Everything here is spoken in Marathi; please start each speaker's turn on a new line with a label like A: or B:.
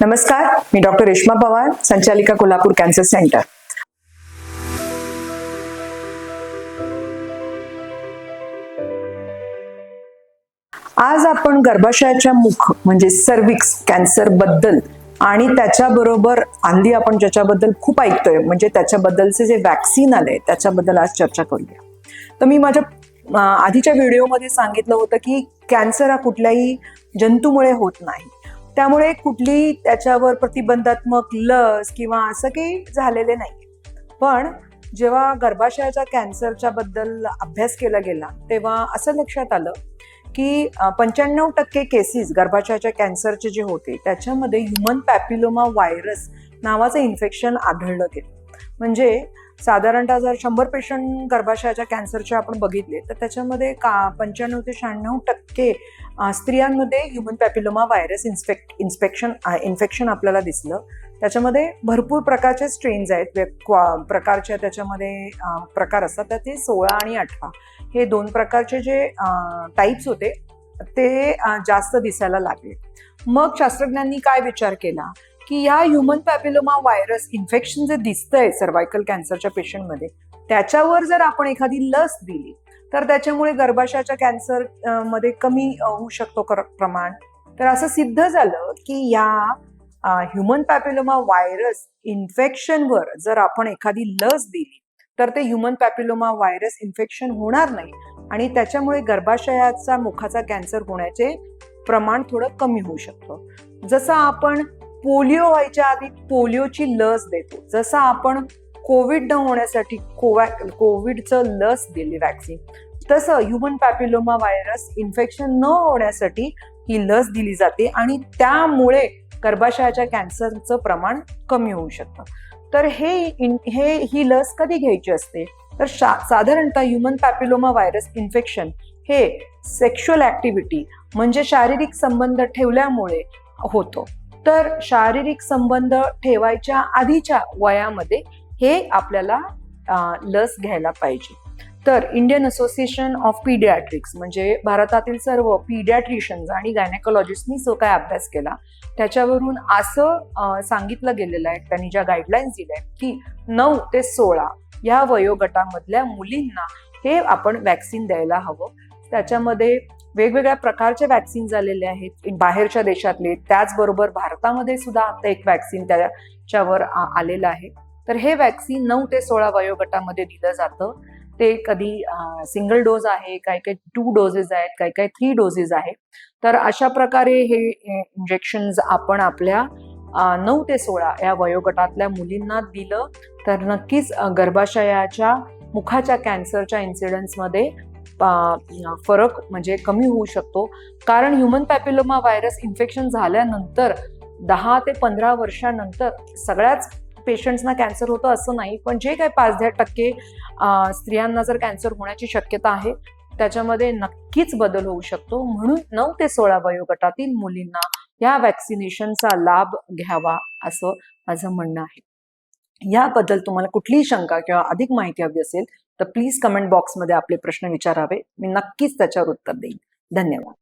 A: नमस्कार मी डॉक्टर रेश्मा पवार संचालिका कोल्हापूर कॅन्सर सेंटर. आज आपण गर्भाशयाच्या मुख म्हणजे सर्विक्स कॅन्सरबद्दल आणि त्याच्याबरोबर आंधी आपण ज्याच्याबद्दल खूप ऐकतोय म्हणजे त्याच्याबद्दलचे जे वॅक्सिन आले त्याच्याबद्दल आज चर्चा करूया. तर मी माझ्या आधीच्या व्हिडिओमध्ये सांगितलं होतं की कॅन्सर हा कुठल्याही जंतूमुळे होत नाही. त्यामुळे कुठली त्याच्यावर प्रतिबंधात्मक लस किंवा असं काही झालेले नाही. पण जेव्हा गर्भाशयाच्या कॅन्सरच्या बद्दल अभ्यास केला गेला तेव्हा असं लक्षात आलं की पंच्याण्णव टक्के केसेस गर्भाशयाच्या कॅन्सरचे जे होते त्याच्यामध्ये ह्युमन पॅपिलोमा व्हायरस नावाचं इन्फेक्शन आढळलं गेलं. म्हणजे साधारणतः जर शंभर पेशंट गर्भाशयाच्या कॅन्सरचे आपण बघितले तर त्याच्यामध्ये का पंच्याण्णव ते शहाण्णव टक्के स्त्रियांमध्ये human papilloma virus inspect inspection infection आपल्याला दिसलं. त्याच्यामध्ये भरपूर प्रकारचे स्ट्रेन्स आहेत क्वा- प्रकारच्या त्याच्यामध्ये प्रकार असतात. तर ते सोळा आणि अठरा. हे दोन प्रकारचे जे टाईप्स होते ते जास्त दिसायला लागले. मग शास्त्रज्ञांनी काय विचार केला? की या ह्युमन पॅपिलोमा व्हायरस इन्फेक्शन जे दिसतंय सर्वायकल कॅन्सरच्या पेशंटमध्ये त्याच्यावर जर आपण एखादी लस दिली तर त्याच्यामुळे गर्भाशयाच्या कॅन्सरमध्ये कमी होऊ शकतो प्रमाण. तर असं सिद्ध झालं की या ह्युमन पॅपिलोमा व्हायरस इन्फेक्शनवर जर आपण एखादी लस दिली तर ते ह्युमन पॅपिलोमा व्हायरस इन्फेक्शन होणार नाही आणि त्याच्यामुळे गर्भाशयाचा मुखाचा कॅन्सर होण्याचे प्रमाण थोडं कमी होऊ शकतं. जसं आपण पोलिओ व्हायच्या आधी पोलिओची लस देतो. जसं आपण कोविड न होण्यासाठी कोवॅ कोविडचं लस दिली वॅक्सिन तसं ह्युमन पॅपिलोमा व्हायरस इन्फेक्शन न होण्यासाठी ही लस दिली जाते आणि त्यामुळे गर्भाशयाच्या कॅन्सरचं प्रमाण कमी होऊ शकतं. तर हे इन हे ही लस कधी घ्यायची असते? तर शा साधारणतः ह्युमन पॅपिलोमा व्हायरस इन्फेक्शन हे सेक्शुअल ऍक्टिव्हिटी म्हणजे शारीरिक संबंध ठेवल्यामुळे होतो. तर शारीरिक संबंध ठेवायच्या आधीच्या वयामध्ये हे आपल्याला लस घ्यायला पाहिजे. तर इंडियन असोसिएशन ऑफ पीडियाट्रिक्स म्हणजे भारतातील सर्व पीडियाट्रिशियन्स आणि गायनेकोलॉजिस्टनी जो काय अभ्यास केला त्याच्यावरून असं सांगितलं गेलेलं आहे त्यांनी ज्या गाईडलाईन्स दिल्या आहेत की नऊ ते सोळा ह्या वयोगटामधल्या मुलींना हे आपण वॅक्सिन द्यायला हवं. त्याच्यामध्ये वेगवेगळ्या प्रकारचे वॅक्सिन झालेले आहेत. बाहेरच्या देशातले त्याचबरोबर भारतामध्ये सुद्धा आता एक वॅक्सिन त्याच्यावर आलेलं आहे. तर हे वॅक्सिन नऊ ते सोळा वयोगटामध्ये दिलं जातं. ते कधी सिंगल डोस आहे काही काही टू डोसेस आहेत काही काही थ्री डोसेस आहेत तर अशा प्रकारे हे इंजेक्शन आपण आपल्या नऊ ते सोळा या वयोगटातल्या मुलींना दिलं. तर नक्कीच गर्भाशयाच्या मुखाच्या कॅन्सरच्या इन्सिडन्समध्ये फरक म्हणजे कमी होऊ शकतो. कारण ह्युमन पॅपिलोमा व्हायरस इन्फेक्शन झाल्यानंतर दहा ते पंधरा वर्षानंतर सगळ्याच पेशंट्सना कॅन्सर होतं असं नाही. पण जे काही पाच दहा टक्के स्त्रियांना जर कॅन्सर होण्याची शक्यता आहे त्याच्यामध्ये नक्कीच बदल होऊ शकतो. म्हणून नऊ ते सोळा वयोगटातील मुलींना या वॅक्सिनेशनचा लाभ घ्यावा असं माझं म्हणणं आहे. याबद्दल तुम्हाला कुठलीही शंका किंवा अधिक माहिती हवी असेल तर प्लीज कमेंट बॉक्समध्ये आपले प्रश्न विचारावे. मी नक्कीच त्याच्यावर उत्तर देईन. धन्यवाद.